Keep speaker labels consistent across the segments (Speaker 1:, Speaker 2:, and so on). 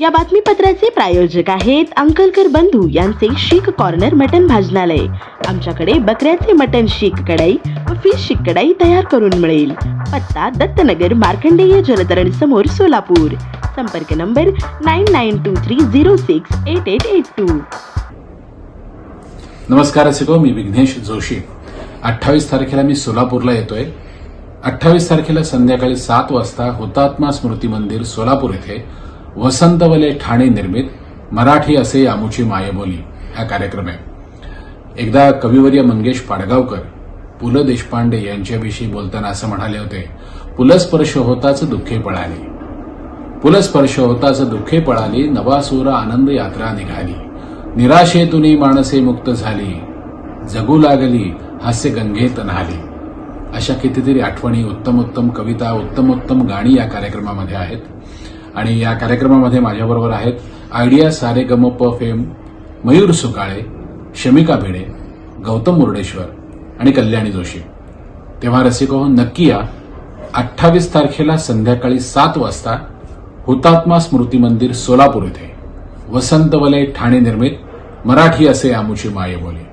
Speaker 1: या बातमीपत्राचे प्रायोजक आहेत अंकलकर बंधू यांचे शीख कॉर्नर मटन भाजनालय. आमच्याकडे बकऱ्याचे मटन शीख कढाई व फिश शीख कढाई तयार करून मिळेल. पत्ता दत्तनगर मार्कंडेय जलतरण समोर सोलापूर. संपर्क number nine nine two three zero six eight eight eight two
Speaker 2: नमस्कार रसिको मी विघ्नेश जोशी. अठ्ठावीस तारखेला मी सोलापूरला येतोय. अठ्ठावीस तारखेला संध्याकाळी सात वाजता हुतात्मा स्मृती मंदिर सोलापूर येथे. वसंतवले ठाणे निर्मित मराठी असे आमुची मायबोली हा कार्यक्रम. आहे एकदा कविवर्य मंगेश पाडगावकर पु ल देशपांडे यांच्याविषयी बोलताना असं म्हणाले होते पुलस्पर्श होताच दुःखे पळाली. पुलस्पर्श होताच दुःखे पळाली नवासूर आनंद यात्रा निघाली. निराशेतुनी माणसे मुक्त झाली. जगू लागली हास्य गंगेत न्हाली. अशा कितीतरी आठवणी उत्तम उत्तम कविता उत्तम उत्तम गाणी या कार्यक्रमामध्ये आहेत. आणि या कार्यक्रमामध्ये माझ्याबरोबर आहेत आयडिया सारे गम प फेम मयूर सुकाळे शमिका भिडे गौतम मुर्डेश्वर आणि कल्याणी जोशी. तेव्हा रसिको नक्की या. अठ्ठावीस तारखेला संध्याकाळी सात वाजता हुतात्मा स्मृती मंदिर सोलापूर येथे वसंतवले ठाणे निर्मित मराठी असे आमुची मायबोली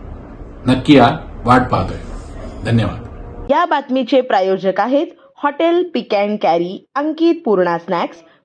Speaker 2: नक्की या वाट पाहतोय. धन्यवाद.
Speaker 1: या बातमीचे प्रायोजक आहेत hotel pick and carry Ankit Purna snacks